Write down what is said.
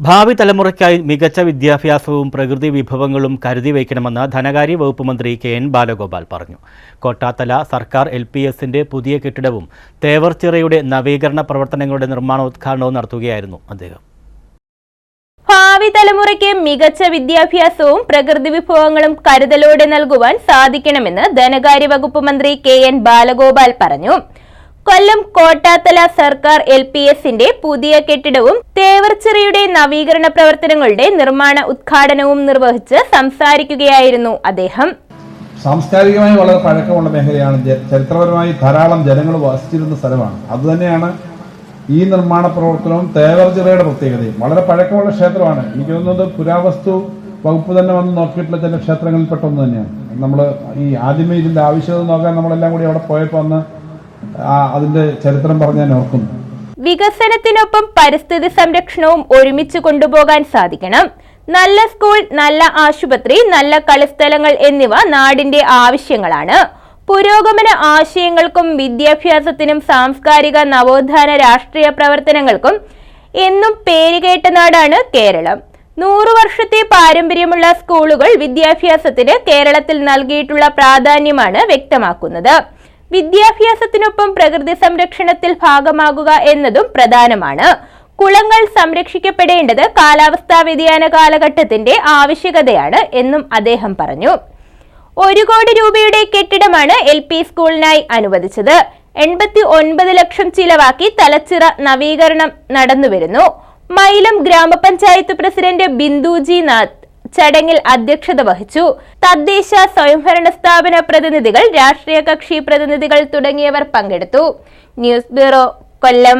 ഭാവി തലമുറയ്ക്കായി മികച്ച വിദ്യാഭ്യാസവും പ്രകൃതി വിഭവങ്ങളും കരുതി വയ്ക്കണമെന്ന് ധനകാര്യ വകുപ്പ് മന്ത്രി കെ എൻ ബാലഗോപാൽ പറഞ്ഞു. കോട്ടാത്തല സർക്കാർ എൽ പി എസിന്റെ പുതിയ കെട്ടിടവും തേവർച്ചിറയുടെ നവീകരണ പ്രവർത്തനങ്ങളുടെ നിർമ്മാണോദ്ഘാടനവും നടത്തുകയായിരുന്നു അദ്ദേഹം. ഭാവി തലമുറയ്ക്ക് മികച്ച വിദ്യാഭ്യാസവും പ്രകൃതി വിഭവങ്ങളും കരുതലോടെ നൽകുവാൻ സാധിക്കണമെന്ന് ധനകാര്യ വകുപ്പ് മന്ത്രി കെ എൻ ബാലഗോപാൽ പറഞ്ഞു. കൊല്ലം കോട്ടാത്തല സർക്കാർ എൽ പി എസിന്റെ പുതിയ കെട്ടിടവും തേവർച്ചിറയുടെ നവീകരണ പ്രവർത്തനങ്ങളുടെ നിർമ്മാണ ഉദ്ഘാടനവും നിർവഹിച്ച് സംസാരിക്കുകയായിരുന്നു അദ്ദേഹം. സാംസ്കാരികമായി വളരെ പഴക്കമുള്ള മേഖലയാണ്. ചരിത്രപരമായി ധാരാളം ജനങ്ങൾ വസിച്ചിരുന്ന സ്ഥലമാണ്. അതുതന്നെയാണ് ഈ നിർമ്മാണ പ്രവർത്തനവും തേവർച്ചിറയുടെ പ്രത്യേകതയും. വളരെ പഴക്കമുള്ള ക്ഷേത്രമാണ്. എനിക്ക് തോന്നുന്നത് പുരാവസ്തു വകുപ്പ് തന്നെ വന്ന് നോക്കിയിട്ടുള്ള ചില ക്ഷേത്രങ്ങളിൽ പെട്ടൊന്ന് തന്നെയാണ്. നമ്മൾ ഈ ആദ്യമേ ഇതിന്റെ ആവശ്യകത നോക്കാൻ നമ്മളെല്ലാം കൂടി അവിടെ പോയപ്പോൾ അന്ന് അതിന്റെ ചരിത്രം പറഞ്ഞ് ഞാൻ ഓർക്കുന്നു. വികസനത്തിനൊപ്പം പരിസ്ഥിതി സംരക്ഷണവും ഒരുമിച്ച് കൊണ്ടുപോകാൻ സാധിക്കണം. നല്ല സ്കൂൾ നല്ല ആശുപത്രി നല്ല കളിസ്ഥലങ്ങൾ എന്നിവ നാടിന്റെ ആവശ്യങ്ങളാണ്. പുരോഗമന ആശയങ്ങൾക്കും വിദ്യാഭ്യാസത്തിനും സാംസ്കാരിക നവോത്ഥാന രാഷ്ട്രീയ പ്രവർത്തനങ്ങൾക്കും എന്നും പേരുകേട്ട നാടാണ് കേരളം. നൂറു വർഷത്തെ പാരമ്പര്യമുള്ള സ്കൂളുകൾ വിദ്യാഭ്യാസത്തിന് കേരളത്തിൽ നൽകിയിട്ടുള്ള പ്രാധാന്യമാണ് വ്യക്തമാക്കുന്നത്. വിദ്യാഭ്യാസത്തിനൊപ്പം പ്രകൃതി സംരക്ഷണത്തിൽ ഭാഗമാകുക എന്നതും പ്രധാനമാണ്. കുളങ്ങൾ സംരക്ഷിക്കപ്പെടേണ്ടത് കാലാവസ്ഥാ വ്യതിയാന കാലഘട്ടത്തിന്റെ ആവശ്യകതയാണ് എന്നും അദ്ദേഹം പറഞ്ഞു. ഒരു കോടി രൂപയുടെ കെട്ടിടമാണ് എൽ പി സ്കൂളിനായി അനുവദിച്ചത്. എൺപത്തി ഒൻപത് ലക്ഷം ചിലവാക്കി തലച്ചിറ നവീകരണം നടന്നുവരുന്നു. മൈലം ഗ്രാമപഞ്ചായത്ത് പ്രസിഡന്റ് ബിന്ദുജി നാഥ് ചടങ്ങിൽ അധ്യക്ഷത വഹിച്ചു. തദ്ദേശ സ്വയംഭരണ സ്ഥാപന പ്രതിനിധികൾ രാഷ്ട്രീയ കക്ഷി പ്രതിനിധികൾ തുടങ്ങിയവർ പങ്കെടുത്തു. News bureau Kollam.